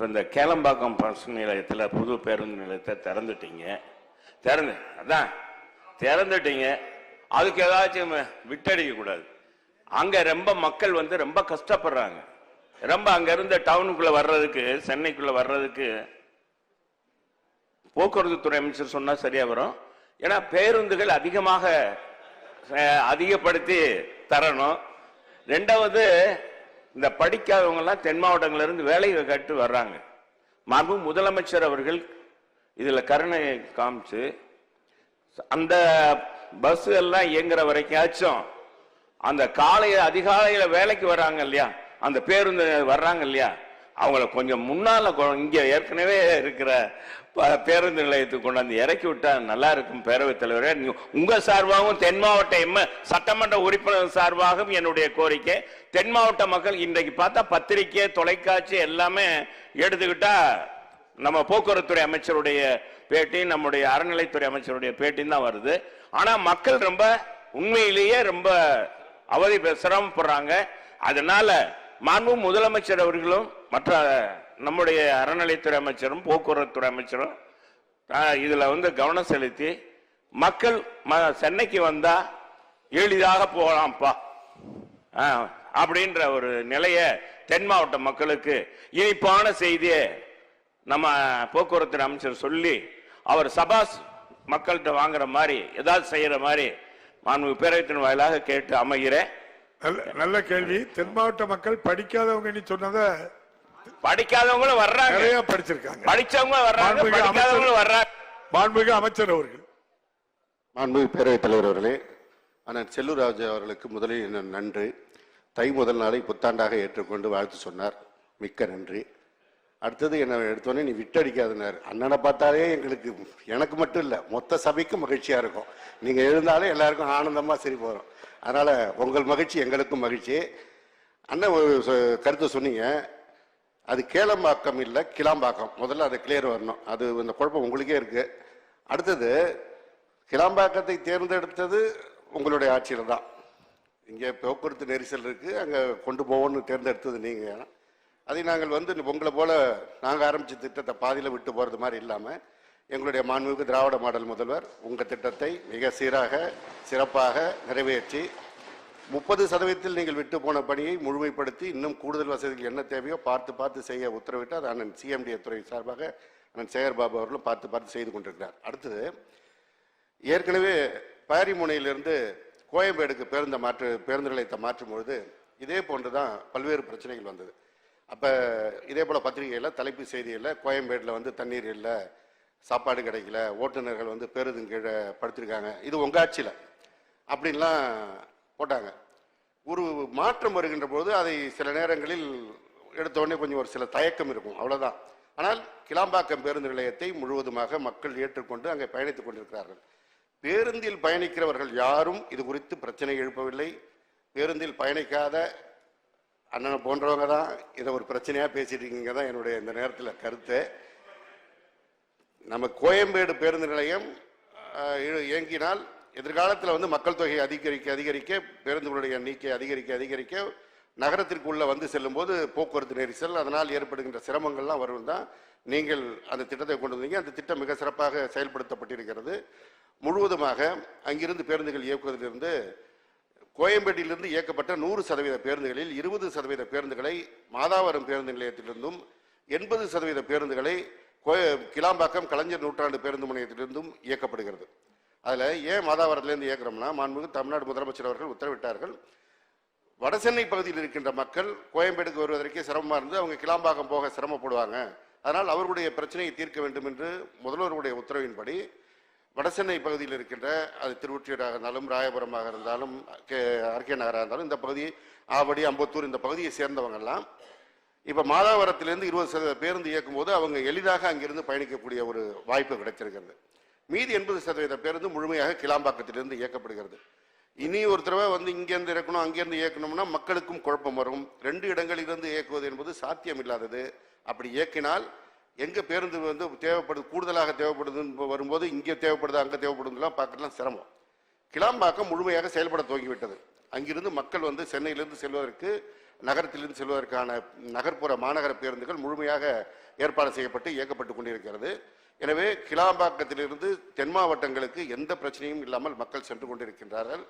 இப்போ இந்த கேளம்பாக்கம் பஸ் நிலையத்தில் புது பேருந்து நிலையத்தை திறந்துட்டீங்க. திறந்து அதான் திறந்துட்டீங்க. அதுக்கு ஏதாச்சும் விட்டடிக்க கூடாது. அங்கே ரொம்ப மக்கள் வந்து ரொம்ப கஷ்டப்படுறாங்க. ரொம்ப அங்கேருந்து டவுனுக்குள்ளே வர்றதுக்கு சென்னைக்குள்ள வர்றதுக்கு போக்குவரத்து துறை அமைச்சர் சொன்னால் சரியாக வரும். ஏன்னா பேருந்துகள் அதிகமாக அதிகப்படுத்தி தரணும். ரெண்டாவது இந்த படிக்காதவங்கெல்லாம் தென் மாவட்டங்கள்லருந்து வேலையை கட்டு வர்றாங்க. மாண்பு முதலமைச்சர் அவர்கள் இதில் கருணை காமிச்சு அந்த பஸ் எல்லாம் இயங்குற வரைக்காச்சும் அந்த காலையில் அதிகாலையில் வேலைக்கு வர்றாங்க இல்லையா? அந்த பேருந்து வர்றாங்க இல்லையா? அவங்கள கொஞ்சம் முன்னால இங்கே ஏற்கனவே இருக்கிற ப- பேருந்து நிலையத்துக்கு கொண்டாந்து இறக்கி விட்டா நல்லா இருக்கும் பேரவைத் தலைவரே. உங்க சார்பாகவும் தென் மாவட்ட எம் சட்டமன்ற உறுப்பினர் சார்பாகவும் என்னுடைய கோரிக்கை. தென் மாவட்ட மக்கள் இன்றைக்கு பார்த்தா பத்திரிக்கை தொலைக்காட்சி எல்லாமே எடுத்துக்கிட்டா நம்ம போக்குவரத்துறை அமைச்சருடைய பேட்டி நம்முடைய அறநிலைத்துறை அமைச்சருடைய பேட்டின்னு தான் வருது. ஆனா மக்கள் ரொம்ப உண்மையிலேயே ரொம்ப அவதி சிரமப்படுறாங்க. அதனால மாண்பு முதலமைச்சர் அவர்களும் மற்ற நம்முடைய அறநிலைத்துறை அமைச்சரும் போக்குவரத்துறை அமைச்சரும் இதில் வந்து கவனம் செலுத்தி மக்கள் ம- சென்னைக்கு வந்தால் எளிதாக போகலாம்ப்பா. ஆ, அப்படின்ற ஒரு நிலையை தென் மாவட்ட மக்களுக்கு இனிப்பான செய்தியை நம்ம போக்குவரத்து அமைச்சர் சொல்லி அவர் சபாஸ் மக்கள்கிட்ட வாங்குற மாதிரி ஏதாவது செய்கிற மாதிரி மாண்பு பேரவைத்தின் வாயிலாக கேட்டு அமைகிறேன். நல்ல கேள்வி. தென் மாவட்ட மக்கள் படிக்காதவங்க நீ சொன்னதை படிக்காதவங்களும் வர்றாங்க. நிறைய படிச்சிருக்காங்க. படிச்சவங்க வர்றாங்க படிக்காதவங்களும். வர்றாங்க. மாண்புமிகு அமைச்சர் அவர்கள். மாண்புமிகு பேரவைத் தலைவர் அவர்களே அண்ணன் செல்லூராஜ் அவர்களுக்கு முதலில் நன்றி. தை முதல் நாளை புத்தாண்டாக ஏற்றுக்கொண்டு வாழ்த்து சொன்னார். மிக்க நன்றி. அடுத்தது என்ன எடுத்தோடனே நீ விட்டடிக்காதுனார். அண்ணனை பார்த்தாலே எங்களுக்கு எனக்கு மட்டும் இல்லை மொத்த சபைக்கும் மகிழ்ச்சியா இருக்கும். நீங்க எழுந்தாலே எல்லாருக்கும் ஆனந்தமா சரி போறோம் அதனால் உங்கள் மகிழ்ச்சி எங்களுக்கும் மகிழ்ச்சி. அண்ணன் ஒரு கருத்து சொன்னீங்க. அது கேளம்பாக்கம் இல்லை கிளாம்பாக்கம். முதல்ல அது கிளியர் வரணும். அது இந்த குழப்பம் உங்களுக்கே இருக்குது அடுத்தது கிளாம்பாக்கத்தை தேர்ந்தெடுத்தது உங்களுடைய ஆட்சியில் தான். இங்கே போக்குவரத்து நெரிசல் இருக்குது அங்கே கொண்டு போவோம்னு தேர்ந்தெடுத்தது நீங்கள் அதை நாங்கள் வந்து உங்களை போல் நாங்கள் ஆரம்பித்த திட்டத்தை பாதியில் விட்டு போகிறது மாதிரி இல்லாமல் எங்களுடைய மாண்புமிகு திராவிட மாடல் முதல்வர் உங்கள் திட்டத்தை மிக சீராக சிறப்பாக நிறைவேற்றி முப்பது சதவீதத்தில் நீங்கள் விட்டு போன பணியை முழுமைப்படுத்தி இன்னும் கூடுதல் வசதிகள் என்ன தேவையோ பார்த்து பார்த்து செய்ய உத்தரவிட்டு அது அண்ணன் சிஎம்டிஏ துறை சார்பாக அண்ணன் சேகர் பாபு அவர்களும் பார்த்து பார்த்து செய்து கொண்டிருக்கிறார். அடுத்தது ஏற்கனவே பாரிமுனையிலிருந்து கோயம்பேடுக்கு பேருந்த மாற்று பேருந்து நிலையத்தை மாற்றும் பொழுது இதே போன்று தான் பல்வேறு பிரச்சனைகள் வந்தது. அப்போ இதே போல் பத்திரிகையில் தலைப்பு செய்தியில் கோயம்பேடில் வந்து தண்ணீர் இல்லை சாப்பாடு கிடைக்கல ஓட்டுநர்கள் வந்து பேருந்து கீழே படுத்திருக்காங்க. இது உங்கள் ஆட்சியில். அப்படின்லாம் போட்டாங்க. ஒரு மாற்றம் வருகின்ற போது அதை சில நேரங்களில் எடுத்தோடனே கொஞ்சம் ஒரு சில தயக்கம் இருக்கும். அவ்வளோதான் ஆனால் கிளாம்பாக்கம் பேருந்து நிலையத்தை முழுவதுமாக மக்கள் ஏற்றுக்கொண்டு அங்கே பயணித்துக் கொண்டிருக்கிறார்கள். பேருந்தில் பயணிக்கிறவர்கள் யாரும் இது குறித்து பிரச்சனை எழுப்பவில்லை. பேருந்தில் பயணிக்காத அண்ணனை போன்றவங்க தான் இதை ஒரு பிரச்சனையாக பேசிட்டு இருக்கீங்க தான் என்னுடைய இந்த நேரத்தில் கருத்து. நம்ம கோயம்பேடு பேருந்து நிலையம் இ- இயங்கினால் எதிர்காலத்தில் வந்து மக்கள் தொகை அதிகரிக்க அதிகரிக்க பேருந்துகளுடைய எண்ணிக்கை அதிகரிக்க அதிகரிக்க நகரத்திற்குள்ள வந்து செல்லும்போது போக்குவரத்து நெரிசல் அதனால் ஏற்படுகின்ற சிரமங்கள்லாம் வரும் தான் நீங்கள் அந்த திட்டத்தை கொண்டு வந்தீங்க. அந்த திட்டம் மிக சிறப்பாக செயல்படுத்தப்பட்டிருக்கிறது. முழுவதுமாக அங்கிருந்து பேருந்துகள் இயக்குவதிலிருந்து கோயம்பேட்டிலிருந்து இயக்கப்பட்ட நூறு சதவீத பேருந்துகளில் இருபது சதவீத பேருந்துகளை மாதாவரம் பேருந்து நிலையத்திலிருந்தும் எண்பது சதவீத பேருந்துகளை கிளாம்பாக்கம் கலைஞர் நூற்றாண்டு பேருந்து முனையத்திலிருந்தும் இயக்கப்படுகிறது. அதில் ஏன் மாதாவரத்திலிருந்து இயக்கிறோம்னா மாண்புமிகு தமிழ்நாடு முதலமைச்சர் அவர்கள் உத்தரவிட்டார்கள். வடசென்னை பகுதியில் இருக்கின்ற மக்கள் கோயம்பேடுக்கு வருவதற்கே சிரமமாக இருந்து அவங்க கிளாம்பாக்கம் போக சிரமப்படுவாங்க. அதனால் அவர்களுடைய பிரச்சனையை தீர்க்க வேண்டும் என்று முதல்வருடைய உத்தரவின்படி வடசென்னை பகுதியில் இருக்கின்ற அது திருவொற்றியூராக இருந்தாலும் ராயபுரமாக இருந்தாலும் கே- ஆர்கே நகராக இருந்தாலும் இந்த பகுதி ஆவடி அம்பத்தூர் இந்த பகுதியை சேர்ந்தவங்கெல்லாம் இப்போ மாதாவரத்திலிருந்து இருபது சதவீத பேருந்து இயக்கும் போது அவங்க எளிதாக அங்கிருந்து பயணிக்கக்கூடிய ஒரு வாய்ப்பு கிடைத்திருக்கிறது. மீதி எண்பது சதவீத பேருந்து முழுமையாக கிளாம்பாக்கத்திலிருந்து இயக்கப்படுகிறது. இனி ஒரு தடவை வந்து இங்கேருந்து இறக்கணும் அங்கேருந்து இயக்கணும்னா மக்களுக்கும் குழப்பம் வரும். ரெண்டு இடங்களிலிருந்து இயக்குவது என்பது சாத்தியம் இல்லாதது அப்படி இயக்கினால் எங்கே பேருந்து வந்து தேவைப்படுது கூடுதலாக தேவைப்படுதுன்னு வரும்போது இங்கே தேவைப்படுது அங்கே தேவைப்படுதுலாம் பார்க்கலாம் சிரமம். கிளாம்பாக்கம் முழுமையாக செயல்பட துவங்கிவிட்டது. அங்கிருந்து மக்கள் வந்து சென்னையிலிருந்து செல்வதற்கு நகரத்திலிருந்து செல்வதற்கான நகர்ப்புற மாநகர பேருந்துகள் முழுமையாக ஏற்பாடு செய்யப்பட்டு இயக்கப்பட்டு கொண்டிருக்கிறது. எனவே கிளாம்பாக்கத்திலிருந்து தென் மாவட்டங்களுக்கு எந்த பிரச்சனையும் இல்லாமல் மக்கள் சென்று கொண்டிருக்கின்றார்கள்.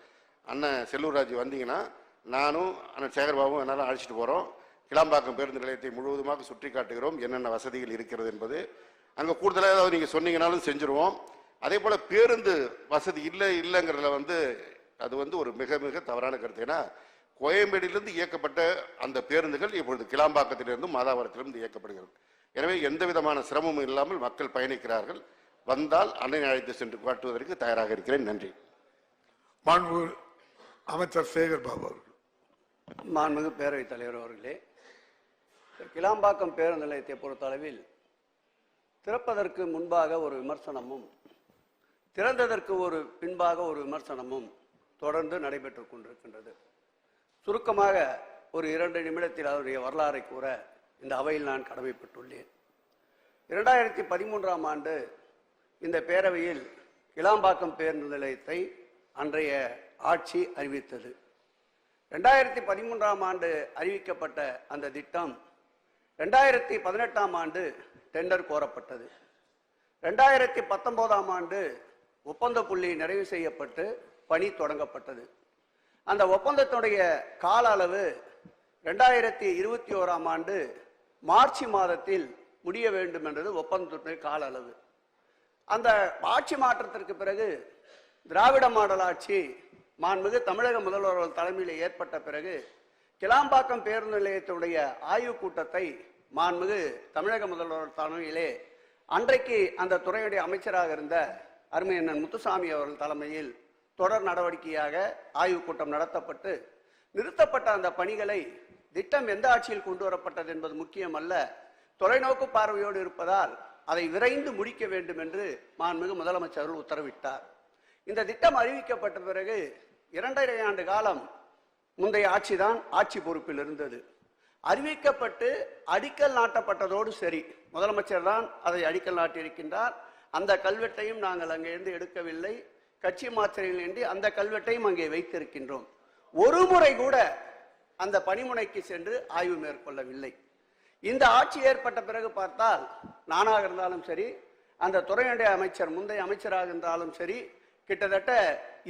அண்ணன் செல்லூர்ராஜ் வந்தீங்கன்னா நானும் அண்ணன் சேகர்பாபும் என்னால் அழைச்சிட்டு போகிறோம் கிளாம்பாக்கம் பேருந்து நிலையத்தை முழுவதுமாக சுற்றி காட்டுகிறோம் என்னென்ன வசதிகள் இருக்கிறது என்பது. அங்கே கூடுதலாக ஏதாவது நீங்கள் சொன்னீங்கனாலும் செஞ்சுருவோம். அதே போல் பேருந்து வசதி இல்லை இல்லைங்கிறதுல வந்து அது வந்து ஒரு மிக மிக தவறான கருத்து. ஏன்னா கோயம்பேடிலிருந்து இயக்கப்பட்ட அந்த பேருந்துகள் இப்பொழுது கிளாம்பாக்கத்திலிருந்தும் மாதாவரத்திலிருந்து இயக்கப்படுகிறது. எனவே எந்த விதமான சிரமமும் இல்லாமல் மக்கள் பயணிக்கிறார்கள். வந்தால் அன்னை அழைத்து சென்று காட்டுவதற்கு தயாராக இருக்கிறேன். நன்றி. மாண்பு அமைச்சர் சேகர் பாபு அவர்கள். மாண்புமிகு பேரவைத் தலைவர் அவர்களே கிளாம்பாக்கம் பேருந்து நிலையத்தை பொறுத்தளவில் திறப்பதற்கு முன்பாக ஒரு விமர்சனமும் திறந்ததற்கு ஒரு பின்பாக ஒரு விமர்சனமும் தொடர்ந்து நடைபெற்றுக் கொண்டிருக்கின்றது. சுருக்கமாக ஒரு இரண்டு நிமிடத்தில் அதனுடைய வரலாறை கூற இந்த அவையில் நான் கடமைப்பட்டுள்ளேன். இரண்டாயிரத்தி பதிமூன்றாம் ஆண்டு இந்த பேரவையில் இளாம்பாக்கம் பேருந்து நிலையத்தை அன்றைய ஆட்சி அறிவித்தது. ரெண்டாயிரத்தி பதிமூன்றாம் ஆண்டு அறிவிக்கப்பட்ட அந்த திட்டம் ரெண்டாயிரத்தி பதினெட்டாம் ஆண்டு டெண்டர் கோரப்பட்டது. ரெண்டாயிரத்தி பத்தொன்பதாம் ஆண்டு ஒப்பந்த புள்ளி நிறைவு செய்யப்பட்டு பணி தொடங்கப்பட்டது. அந்த ஒப்பந்தத்துடைய கால அளவு ரெண்டாயிரத்தி இருபத்தி ஓராம் ஆண்டு மார்ச் மாதத்தில் முடிய வேண்டும் என்றது ஒப்பந்தத்துடைய கால அளவு. அந்த ஆட்சி மாற்றத்திற்கு பிறகு திராவிட மாடல் ஆட்சி மாண்புமிகு தமிழக முதல்வர் தலைமையில் ஏற்பட்ட பிறகு கிளாம்பாக்கம் பேருந்து நிலையத்துடைய ஆய்வுக் கூட்டத்தை மாண்புமிகு தமிழக முதல்வர் தலைமையிலே அன்றைக்கு அந்த துறையுடைய அமைச்சராக இருந்த அருமையண்ணன் முத்துசாமி அவர்கள் தலைமையில் தொடர் நடவடிக்கையாக ஆய்வுக் கூட்டம் நடத்தப்பட்டு நிறுத்தப்பட்ட அந்த பணிகளை திட்டம் எந்த ஆட்சியில் கொண்டு வரப்பட்டது என்பது முக்கியமல்ல. தொலைநோக்கு பார்வையோடு இருப்பதால் அதை விரைந்து முடிக்க வேண்டும் என்று மாண்புமிகு முதலமைச்சர் உத்தரவிட்டார். இந்த திட்டம் அறிவிக்கப்பட்ட பிறகு இரண்டரை ஆண்டு காலம் முந்தைய ஆட்சிதான் ஆட்சி பொறுப்பில் இருந்தது. அறிவிக்கப்பட்டு அடிக்கல் நாட்டப்பட்டதோடு சரி முதலமைச்சர் தான் அதை அடிக்கல் நாட்டியிருக்கின்றார். அந்த கல்வெட்டையும் நாங்கள் அங்கிருந்து எடுக்கவில்லை. கட்சி மாத்திரைகள் என்று அந்த கல்வெட்டையும் அங்கே வைத்திருக்கின்றோம். ஒரு முறை கூட அந்த பணிமுனைக்கு சென்று ஆய்வு மேற்கொள்ளவில்லை. இந்த ஆட்சி ஏற்பட்ட பிறகு பார்த்தால் நானாக இருந்தாலும் சரி அந்த துறையுடைய அமைச்சர் முந்தைய அமைச்சராக இருந்தாலும் சரி கிட்டத்தட்ட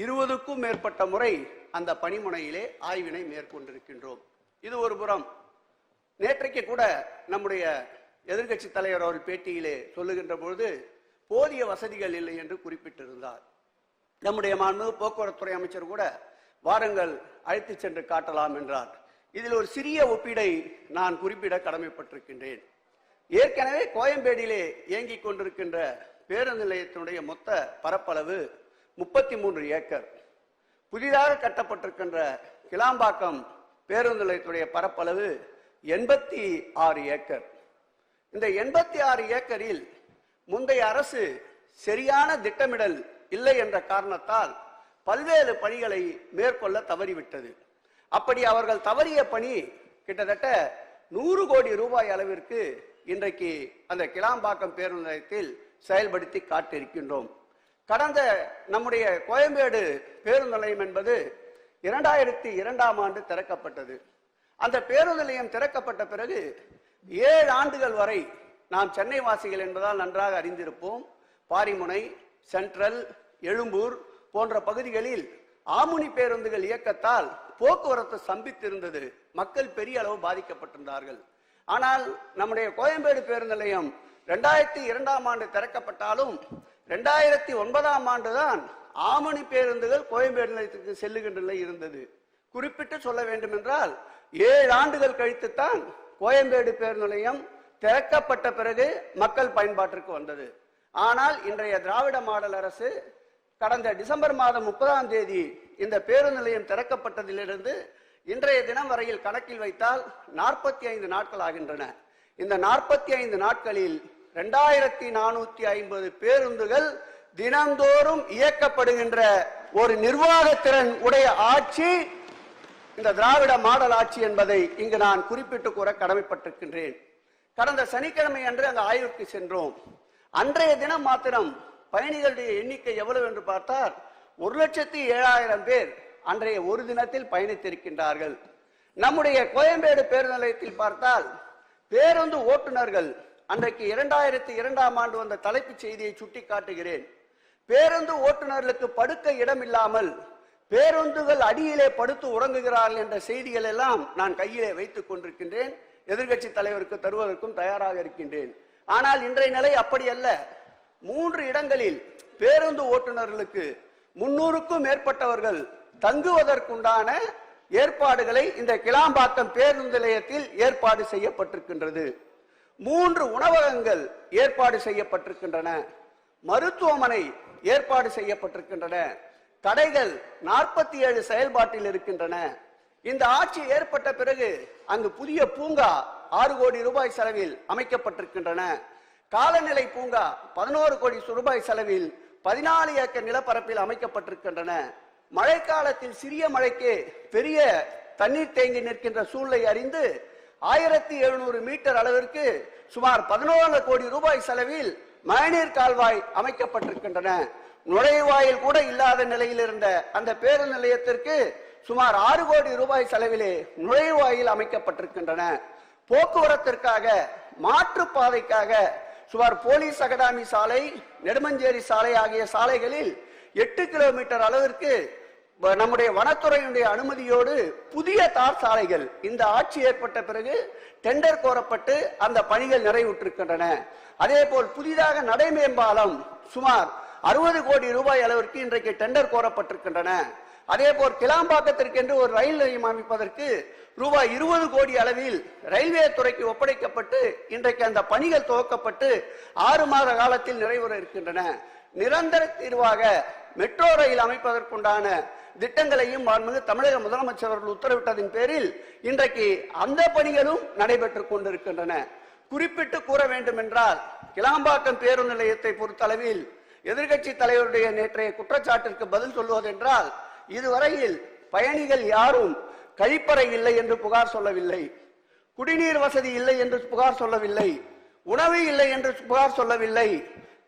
இருபதுக்கும் மேற்பட்ட முறை அந்த பணிமுனையிலே ஆய்வினை மேற்கொண்டிருக்கின்றோம். இது ஒரு புறம். நேற்றைக்கு கூட நம்முடைய எதிர்க்கட்சி தலைவர் அவர்கள் பேட்டியிலே சொல்லுகின்ற பொழுது போதிய வசதிகள் இல்லை என்று குறிப்பிட்டிருந்தார். நம்முடைய மாண்பு போக்குவரத்துறை அமைச்சர் கூட வாருங்கள் அழைத்து சென்று காட்டலாம் என்றார். இதில் ஒரு சிறிய ஒப்பீடை நான் குறிப்பிட கடமைப்பட்டிருக்கின்றேன். ஏற்கனவே கோயம்பேடியிலே இயங்கிக் கொண்டிருக்கின்ற பேருந்து நிலையத்தினுடைய மொத்த பரப்பளவு முப்பத்தி மூன்று ஏக்கர். புதிதாக கட்டப்பட்டிருக்கின்ற கிளாம்பாக்கம் பேருந்து நிலையத்துடைய பரப்பளவு எண்பத்தி ஆறு ஏக்கர். இந்த எண்பத்தி ஆறு ஏக்கரில் முந்தைய அரசு சரியான திட்டமிடல் இல்லை என்ற காரணத்தால் பல்வேறு பணிகளை மேற்கொள்ள தவறிவிட்டது. அப்படி அவர்கள் தவறிய பணி கிட்டத்தட்ட நூறு கோடி ரூபாய் அளவிற்கு இன்றைக்கு அந்த கிளாம்பாக்கம் பேருந்து நிலையத்தில் செயல்படுத்தி காட்டியிருக்கின்றோம். கடந்த நம்முடைய கோயம்பேடு பேருந்து நிலையம் என்பது இரண்டாயிரத்தி இரண்டாம் ஆண்டு திறக்கப்பட்டது. அந்த பேருந்து நிலையம் திறக்கப்பட்ட பிறகு ஏழு ஆண்டுகள் வரை நாம் சென்னை வாசிகள் என்பதால் நன்றாக அறிந்திருப்போம். பாரிமுனை சென்ட்ரல் எழும்பூர் போன்ற பகுதிகளில் ஆமுனி பேருந்துகள் இயக்கத்தால் போக்குவரத்து சம்பித்திருந்தது மக்கள் பெரிய அளவு பாதிக்கப்பட்டிருந்தார்கள். ஆனால் நம்முடைய கோயம்பேடு பேருந்து நிலையம் ரெண்டாயிரத்தி இரண்டாம் ஆண்டு திறக்கப்பட்டாலும் ரெண்டாயிரத்தி ஒன்பதாம் ஆண்டு தான் ஆமணி பேருந்துகள் கோயம்பேடு நிலையத்துக்கு செல்லுகின்ற நிலை இருந்தது. குறிப்பிட்டு சொல்ல வேண்டும் என்றால் ஏழு ஆண்டுகள் கழித்துத்தான் கோயம்பேடு பேருந்து நிலையம் திறக்கப்பட்ட பிறகு மக்கள் பயன்பாட்டிற்கு வந்தது. ஆனால் இன்றைய திராவிட மாடல் அரசு கடந்த டிசம்பர் மாதம் முப்பதாம் தேதி இந்த பேருந்து நிலையம் திறக்கப்பட்டதிலிருந்து இன்றைய தினம் வரையில் கணக்கில் வைத்தால் நாற்பத்தி ஐந்து நாட்கள் ஆகின்றன. இந்த நாற்பத்தி ஐந்து நாட்களில் ரெண்டாயிரத்தி நானூத்தி ஐம்பது பேருந்துகள் தினந்தோறும் இயக்கப்படுகின்ற ஒரு நிர்வாக திறன் உடைய ஆட்சி இந்த திராவிட மாடல் ஆட்சி என்பதை இங்கு நான் குறிப்பிட்டு கூற கடமைப்பட்டிருக்கின்றேன். கடந்த சனிக்கிழமை அன்று அந்த ஆய்வுக்கு சென்றோம். அன்றைய தினம் மாத்திரம் பயணிகளுடைய எண்ணிக்கை எவ்வளவு என்று பார்த்தால் ஒரு லட்சத்தி ஏழாயிரம் பேர் அன்றைய ஒரு தினத்தில் பயணித்திருக்கின்றார்கள். நம்முடைய கோயம்பேடு பேருந்து நிலையத்தில் பார்த்தால் பேருந்து ஓட்டுநர்கள் அன்றைக்கு இரண்டாயிரத்தி இரண்டாம் ஆண்டு வந்த தலைப்புச் செய்தியை சுட்டி காட்டுகிறேன் பேருந்து ஓட்டுநர்களுக்கு படுக்க இடம் இல்லாமல் பேருந்துகள் அடியிலே படுத்து உறங்குகிறார்கள் என்ற செய்திகள் எல்லாம் நான் கையிலே வைத்துக் கொண்டிருக்கின்றேன். எதிர்க்கட்சி தலைவருக்கு தருவதற்கும் தயாராக இருக்கின்றேன். ஆனால் இன்றைய நிலை அப்படி அல்ல. மூன்று இடங்களில் பேருந்து ஓட்டுநர்களுக்கு முன்னூறுக்கும் மேற்பட்டவர்கள் தங்குவதற்குண்டான ஏற்பாடுகளை இந்த கிளாம்பாக்கம் பேருந்து நிலையத்தில் ஏற்பாடு செய்யப்பட்டிருக்கின்றது. மூன்று உணவகங்கள் ஏற்பாடு செய்யப்பட்டிருக்கின்றன. மருத்துவமனை ஏற்பாடு செய்யப்பட்டிருக்கின்றன. கடைகள் நாற்பத்தி ஏழு செயல்பாட்டில் இருக்கின்றன. இந்த ஆட்சி ஏற்பட்ட பிறகு அங்கு புதிய பூங்கா ஆறு கோடி ரூபாய் செலவில் அமைக்கப்பட்டிருக்கின்றன. காலநிலை பூங்கா பதினோரு கோடி ரூபாய் செலவில் பதினாலு ஏக்கர் நிலப்பரப்பில் அமைக்கப்பட்டிருக்கின்றன. மழைக்காலத்தில் சிறிய மழைக்கு பெரிய தண்ணீர் தேங்கி நிற்கின்ற சூழ்நிலை அறிந்து ஆயிரத்தி எழுநூறு மீட்டர் அளவிற்கு சுமார் பதினோரு கோடி ரூபாய் செலவில் மழைநீர் கால்வாய் அமைக்கப்பட்டிருக்கின்றன. நுழைவாயில் கூட இல்லாத நிலையில் இருந்த அந்த பேருந்து நிலையத்திற்கு சுமார் ஆறு கோடி ரூபாய் செலவிலே நுழைவாயில் அமைக்கப்பட்டிருக்கின்றன. போக்குவரத்திற்காக மாற்றுப்பாதைக்காக சுமார் போலீஸ் அகாடமி சாலை நெடுமஞ்சேரி சாலை ஆகிய சாலைகளில் எட்டு கிலோமீட்டர் அளவிற்கு நம்முடைய வனத்துறையினுடைய அனுமதியோடு புதிய தார் சாலைகள் இந்த ஆட்சி ஏற்பட்ட பிறகு டெண்டர் கோரப்பட்டு அந்த பணிகள் நிறைவுற்றிருக்கின்றன. அதே போல் புதிதாக நடைமேம்பாலம் சுமார் அறுபது கோடி ரூபாய் அளவிற்கு இன்றைக்கு டெண்டர் கோரப்பட்டிருக்கின்றன. அதே போல் கிளாம்பாக்கத்திற்கென்று ஒரு ரயில் நிலையம் அமைப்பதற்கு ரூபாய் இருபது கோடி அளவில் ரயில்வே துறைக்கு ஒப்படைக்கப்பட்டு இன்றைக்கு அந்த பணிகள் துவக்கப்பட்டு ஆறு மாத காலத்தில் நிறைவுற இருக்கின்றன. நிரந்தர தீர்வாக மெட்ரோ ரயில் அமைப்பதற்குண்டான திட்டங்களையும் மாண்புமிகு தமிழக முதலமைச்சர் அவர்கள் உத்தரவிட்டதின் பேரில் இன்றைக்கு அந்த பணிகளும் நடைபெற்றுக் கொண்டிருக்கின்றன. குறிப்பிட்டு கூற வேண்டும் என்றால் கிளாம்பாக்கம் பேருந்து நிலையத்தை பொறுத்தளவில் எதிர்க்கட்சி தலைவருடைய நேற்றைய குற்றச்சாட்டிற்கு பதில் சொல்லுவதென்றால் இதுவரையில் பயணிகள் யாரும் கழிப்பறை இல்லை என்று புகார் சொல்லவில்லை. குடிநீர் வசதி இல்லை என்று புகார் சொல்லவில்லை. உணவு இல்லை என்று புகார் சொல்லவில்லை.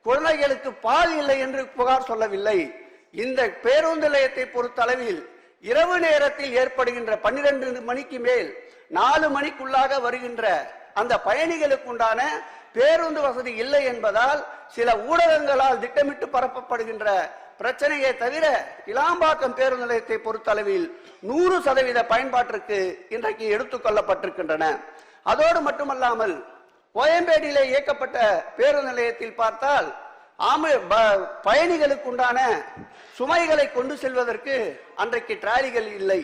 குழந்தைகளுக்கு பால் இல்லை என்று புகார் சொல்லவில்லை. இந்த பேருந்து நிலையத்தை பொறுத்தளவில் இரவு நேரத்தில் ஏற்படுகின்ற பன்னிரண்டு மணிக்கு மேல் நாலு மணிக்குள்ளாக வருகின்ற அந்த பயணிகளுக்கு உண்டான பேருந்து வசதி இல்லை என்பதால் சில ஊடகங்களால் திட்டமிட்டு பரப்பப்படுகின்ற பிரச்சனையை தவிர இளாம்பாக்கம் பேருந்து நிலையத்தை பொறுத்தளவில் நூறு சதவீத பயன்பாட்டிற்கு இன்றைக்கு எடுத்துக்கொள்ளப்பட்டிருக்கின்றன அதோடு மட்டுமல்லாமல் கோயம்பேடியிலே இயக்கப்பட்ட பேருந்து நிலையத்தில் பார்த்தால் ஆம ப- பயணிகளுக்கு உண்டான சுமைகளை கொண்டு செல்வதற்கு அன்றைக்கு டிராலிகள் இல்லை.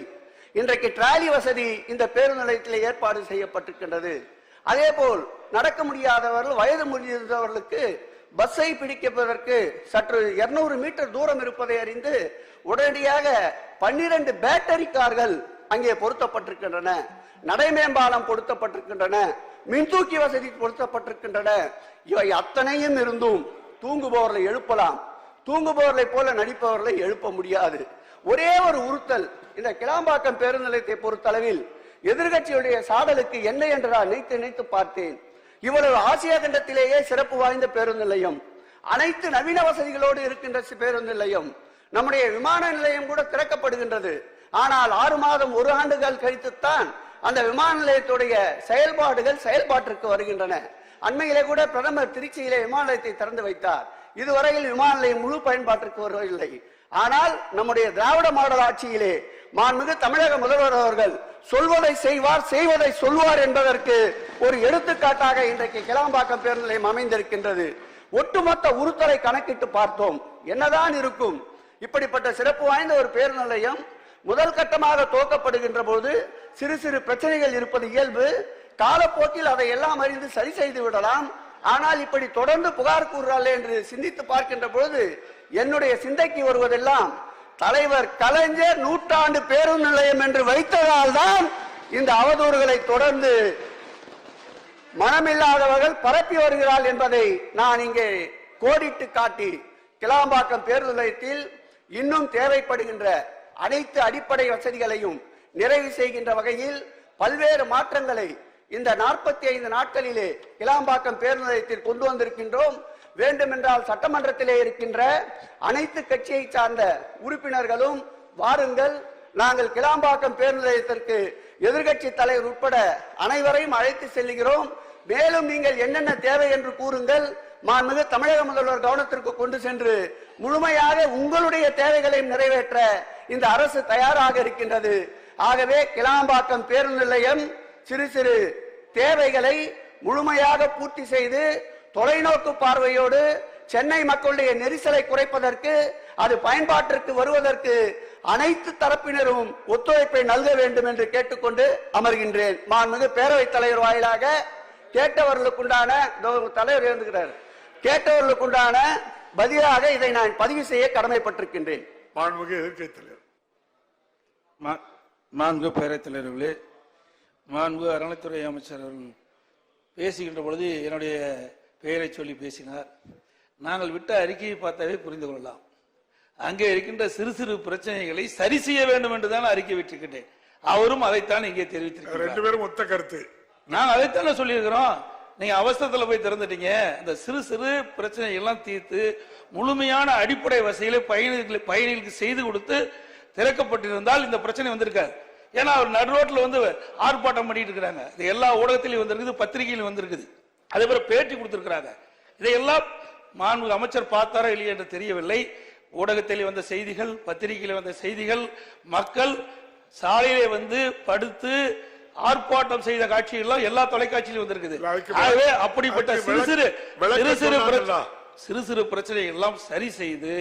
இன்றைக்கு டிராலி வசதி இந்த பேருந்து நிலையத்தில் ஏற்பாடு செய்யப்பட்டிருக்கின்றது. அதே போல் நடக்க முடியாதவர்கள் வயது முடிந்தவர்களுக்கு பஸ்ஸை பிடிப்பதற்கு சற்று 200 மீட்டர் தூரம் இருப்பதை அறிந்து உடனடியாக பன்னிரண்டு பேட்டரி கார்கள் அங்கே பொருத்தப்பட்டிருக்கின்றன. நடைமேம்பாலம் பொருத்தப்பட்டிருக்கின்றன. மின்தூக்கி வசதி பொருத்தப்பட்டிருக்கின்றன. இவை அத்தனையும் இருந்தும் தூங்குபவர்களை எழுப்பலாம். தூங்குபவர்களை போல நடிப்பவர்களை எழுப்ப முடியாது. ஒரே ஒரு உறுத்தல் இந்த கிளாம்பாக்கம் பேருந்து நிலையத்தை பொறுத்தளவில் எதிர்கட்சியுடைய சாடலுக்கு என்ன என்று நான் நினைத்து நினைத்து பார்த்தேன். இவ்வளவு ஆசியா கண்டத்திலேயே சிறப்பு வாய்ந்த பேருந்து நிலையம். அனைத்து நவீன வசதிகளோடு இருக்கின்ற பேருந்து நிலையம். நம்முடைய விமான நிலையம் கூட திறக்கப்படுகின்றது. ஆனால் ஆறு மாதம் ஒரு ஆண்டுகள் கழித்துத்தான் அந்த விமான நிலையத்துடைய செயல்பாடுகள் செயல்பாட்டிற்கு வருகின்றன. அண்மையிலே கூட பிரதமர் திருச்சியிலே விமான நிலையத்தை திறந்து வைத்தார். இதுவரையில் விமான நிலையம் முழு பயன்பாட்டிற்கு வரவில்லை ஆனால் நம்முடைய திராவிட மாடல் ஆட்சியிலே மாண்புமிகு தமிழக முதல்வர் அவர்கள் சொல்வதை செய்வார் செய்வதை சொல்வார் என்பதற்கு ஒரு எடுத்துக்காட்டாக இன்றைக்கு கிளாம்பாக்கம் பேருந்து நிலையம் அமைந்திருக்கின்றது. ஒட்டுமொத்த உருத்தலை கணக்கிட்டு பார்த்தோம். என்னதான் இருக்கும்? இப்படிப்பட்ட சிறப்பு வாய்ந்த ஒரு பேருந்து நிலையம் முதல் கட்டமாக துவக்கப்படுகின்ற போது சிறு சிறு பிரச்சனைகள் இருப்பது இயல்பு. காலப்போக்கில் அதை எல்லாம் அறிந்து சரி செய்து விடலாம். ஆனால் இப்படி தொடர்ந்து புகார் கூறுறாள் என்று சிந்தித்து பார்க்கின்ற பொழுது என்னுடைய சிந்தைக்கு வருவதெல்லாம் தலைவர் கலைஞர் நூற்றாண்டு பேருந்து நிலையம் என்று வைத்ததால் தான் இந்த அவதூறுகளை தொடர்ந்து மனமில்லாதவர்கள் பரப்பி வருகிறாள் என்பதை நான் இங்கே கோடிட்டு காட்டி கிளாம்பாக்கம் பேருந்து நிலையத்தில் இன்னும் தேவைப்படுகின்ற அனைத்து அடிப்படை வசதிகளையும் நிறைவு செய்கின்ற வகையில் பல்வேறு மாற்றங்களை இந்த நாற்பத்தி ஐந்து நாட்களிலே கிளாம்பாக்கம் பேருந்து நிலையத்தில் கொண்டு வந்திருக்கின்றோம். வேண்டுமென்றால் சட்டமன்றத்திலே இருக்கின்ற அனைத்து கட்சியை சார்ந்த உறுப்பினர்களும் வாருங்கள். நாங்கள் கிளாம்பாக்கம் பேருந்து நிலையத்திற்கு எதிர்க்கட்சி தலைவர் உட்பட அனைவரையும் அழைத்து செல்கிறோம். மேலும் நீங்கள் என்னென்ன தேவை என்று கூறுங்கள். மாண்புமிகு தமிழக முதல்வர் கவனத்திற்கு கொண்டு சென்று முழுமையாக உங்களுடைய தேவைகளையும் நிறைவேற்ற இந்த அரசு தயாராக இருக்கின்றது. ஆகவே கிளாம்பாக்கம் பேருந்து நிலையம் சிறு சிறு தேவைகளை முழுமையாக பூர்த்தி செய்து தொலைநோக்கு பார்வையோடு சென்னை மக்களுடைய நெரிசலை குறைப்பதற்கு அது பயன்பாட்டிற்கு வருவதற்கு அனைத்து தரப்பினரும் ஒத்துழைப்பை நல்க வேண்டும் என்று கேட்டுக்கொண்டு அமர்கின்றேன். மாண்புமிகு பேரவைத் தலைவர் வாயிலாக கேட்டவர்களுக்குண்டான தலைவர் இருந்துகிறார் கேட்டவர்களுக்குண்டான பதிலாக இதை நான் பதிவு செய்ய கடமைப்பட்டிருக்கின்றேன். மாண்புமிகு எதிர்க்கை தலைவர். மா- மாண்பு பேரவைத் தலைவர்களே மாண்பு அறநிலைத்துறை அமைச்சர் அவர்கள் பேசுகின்ற பொழுது என்னுடைய பெயரை சொல்லி பேசினார். நாங்கள் விட்ட அறிக்கையை பார்த்தாவே புரிந்து கொள்ளலாம். அங்கே இருக்கின்ற சிறு சிறு பிரச்சனைகளை சரி செய்ய வேண்டும் என்று தான் அறிக்கை விட்டிருக்கின்றேன். அவரும் அதைத்தான் இங்கே தெரிவித்திருக்கிறார். ரெண்டு பேரும் ஒத்த கருத்து. நாங்க அதைத்தானே சொல்லியிருக்கிறோம். நீங்க அவசரத்துல போய் திறந்துட்டீங்க. இந்த சிறு சிறு பிரச்சனை எல்லாம் தீர்த்து முழுமையான அடிப்படை வசதிகளை பயணிகள் பயணிகளுக்கு செய்து கொடுத்து திறக்கப்பட்டிருந்தால் இந்த பிரச்சனை வந்திருக்காது. ஏன்னா அவர் நடு ரோட்ல வந்து ஆர்ப்பாட்டம் பண்ணிட்டு இருக்கிறாங்க. இது எல்லா ஊடகத்திலையும் வந்திருக்குது பத்திரிகையிலும் வந்திருக்குது. அதே போல பேட்டி கொடுத்திருக்கிறாங்க. இதையெல்லாம் மாண்பு அமைச்சர் பார்த்தாரா இல்லையா என்று தெரியவில்லை. ஊடகத்தில் வந்த செய்திகள் பத்திரிகையில் வந்த செய்திகள் மக்கள் சாலையிலே வந்து படுத்து ஆர்ப்பாட்டம் செய்த காட்சிகள் எல்லா தொலைக்காட்சியிலும் வந்திருக்குது. ஆகவே அப்படிப்பட்ட சிறு சிறு சிறு சிறு? சிறு சிறு பிரச்சனைகள் எல்லாம் சரி செய்து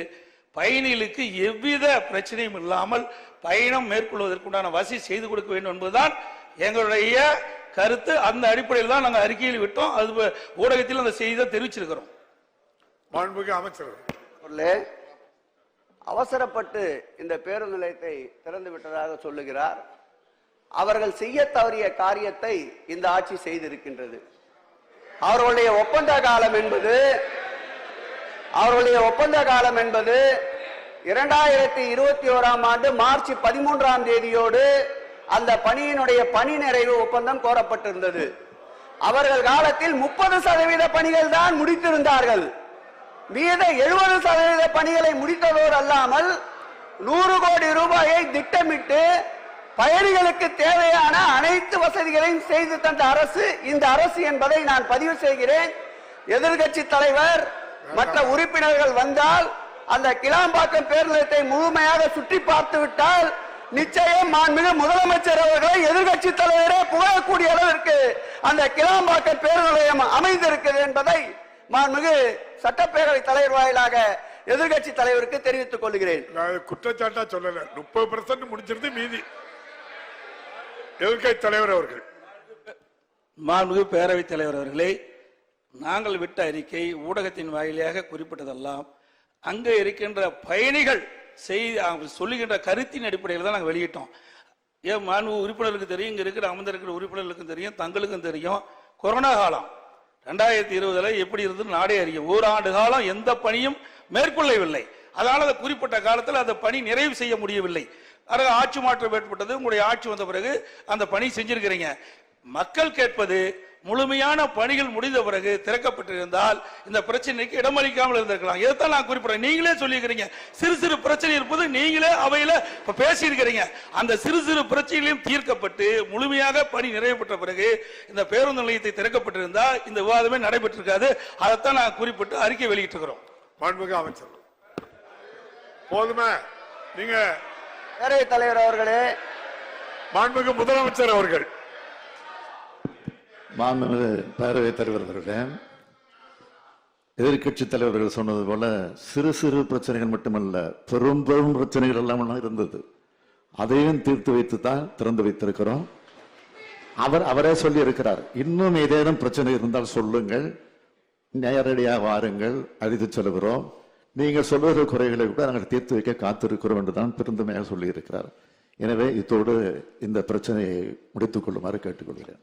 பயணிகளுக்கு எவ்வித பிரச்சனையும் இல்லாமல் பயணம் மேற்கொள்வதற்குண்டான வசதி செய்து கொடுக்க வேண்டும் என்பதுதான் எங்களுடைய கருத்து அந்த அடிப்படையில் தான் நாங்கள் அறிக்கையில் விட்டோம். அது ஊடகத்தில் அந்த செய்தியை தெரிவிச்சிருக்கிறோம். மாண்புமிகு அமைச்சர் அவசரப்பட்டு இந்த பேருந்து நிலையத்தை திறந்து விட்டதாக சொல்லுகிறார். அவர்கள் செய்ய தவறிய காரியத்தை இந்த ஆட்சி செய்திருக்கின்றது. அவர்களுடைய ஒப்பந்த காலம் என்பது அவர்களுடைய ஒப்பந்த காலம் என்பது இரண்டாயிரத்தி இருபத்தி ஓராம் ஆண்டு மார்ச் பதிமூன்றாம் தேதியோடு அந்த பணியினுடைய பணி நிறைவு ஒப்பந்தம் கோரப்பட்டிருந்தது. அவர்கள் காலத்தில் முப்பது சதவீத பணிகள் தான் முடித்திருந்தார்கள். மீத எழுபது சதவீத பணிகளை முடித்ததோடு அல்லாமல் நூறு கோடி ரூபாயை திட்டமிட்டு பயணிகளுக்கு தேவையான அனைத்து வசதிகளையும் செய்து தந்த அரசு இந்த அரசு என்பதை நான் பதிவு செய்கிறேன். எதிர்கட்சி தலைவர் மற்ற உறுப்பினர்கள் வந்தால் அந்த கிளாம்பாக்கம் பேருந்தத்தை முழுமையாக சுற்றி பார்த்து விட்டால் நிச்சயம் மாண்புமிகு முதலமைச்சர் அவர்களை எதிர்க்கட்சி தலைவரே புகழக்கூடிய அளவிற்கு அந்த கிளாம்பாக்கம் பேருந்து நிலையம் அமைந்திருக்கிறது என்பதை மாண்புமிகு சட்டப்பேரவை தலைவர் வாயிலாக எதிர்க்கட்சி தலைவருக்கு தெரிவித்துக் கொள்கிறேன். நான் குற்றச்சாட்டா சொல்லல. முப்பது பர்சன்ட் முடிச்சிருந்து மீதி. எதிர்க்கை தலைவர் அவர்கள். மாண்புமிகு பேரவைத் தலைவர் அவர்களே நாங்கள் விட்ட அறிக்கை ஊடகத்தின் வாயிலாக குறிப்பிட்டதெல்லாம் அங்கே இருக்கின்ற பயணிகள் செய்தி சொல்லுகின்ற கருத்தின் அடிப்படையில் தான் நாங்கள் வெளியிட்டோம். ஏன் மாண்பு உறுப்பினர்களுக்கு தெரியும் இங்கே இருக்கிற அமர்ந்திருக்கிற உறுப்பினர்களுக்கும் தெரியும் தங்களுக்கும் தெரியும். கொரோனா காலம் ரெண்டாயிரத்தி இருபதுல எப்படி இருந்தது நாடே அறியும். ஓராண்டு காலம் எந்த பணியும் மேற்கொள்ளவில்லை. அதனால் அந்த குறிப்பிட்ட காலத்தில் அந்த பணி நிறைவு செய்ய முடியவில்லை. அதாவது ஆட்சி மாற்றம் ஏற்பட்டது. உங்களுடைய ஆட்சி வந்த பிறகு அந்த பணி செஞ்சிருக்கிறீங்க. மக்கள் கேட்பது முழுமையான பணிகள் முடிந்த பிறகு திறக்கப்பட்டிருந்தால் இந்த பிரச்சனைக்கு இடமளிக்காமல் இருந்திருக்கலாம். இதைத்தான் நான் குறிப்பிடுறேன். நீங்களே சொல்லியிருக்கிறீங்க. சிறு சிறு பிரச்சனை இருப்பது நீங்களே அவையில இப்ப பேசியிருக்கிறீங்க. அந்த சிறு சிறு பிரச்சனைகளையும் தீர்க்கப்பட்டு முழுமையாக பணி நிறைவு பெற்ற பிறகு இந்த பேருந்து நிலையத்தை திறக்கப்பட்டிருந்தா இந்த விவாதமே நடைபெற்றிருக்காது. அதைத்தான் நான் குறிப்பிட்டு அறிக்கை வெளியிட்டிருக்கிறோம். மாண்புமிகு அமைச்சர். போதுமா. நீங்க பேரவைத் தலைவர் அவர்களே. மாண்புமிகு முதலமைச்சர் அவர்கள். மாண்புமிகு பேரவைத் தலைவர் அவர்களே எதிர்க்கட்சி தலைவர்கள் சொன்னது போல சிறு சிறு பிரச்சனைகள் மட்டுமல்ல பெரும் பெரும் பிரச்சனைகள் எல்லாம் இருந்தது. அதையும் தீர்த்து வைத்து தான் திறந்து வைத்திருக்கிறோம். அவர் அவரே சொல்லி இருக்கிறார் இன்னும் ஏதேனும் பிரச்சனை இருந்தால் சொல்லுங்கள் நேரடியாக வாருங்கள் அழைத்து செல்கிறோம். நீங்கள் சொல்லுகிற குறைகளை கூட நாங்கள் தீர்த்து வைக்க காத்திருக்கிறோம் என்று தான் பெருந்தமையாக சொல்லி எனவே இத்தோடு இந்த பிரச்சனையை முடித்துக் கொள்ளுமாறு கேட்டுக்கொள்கிறேன்.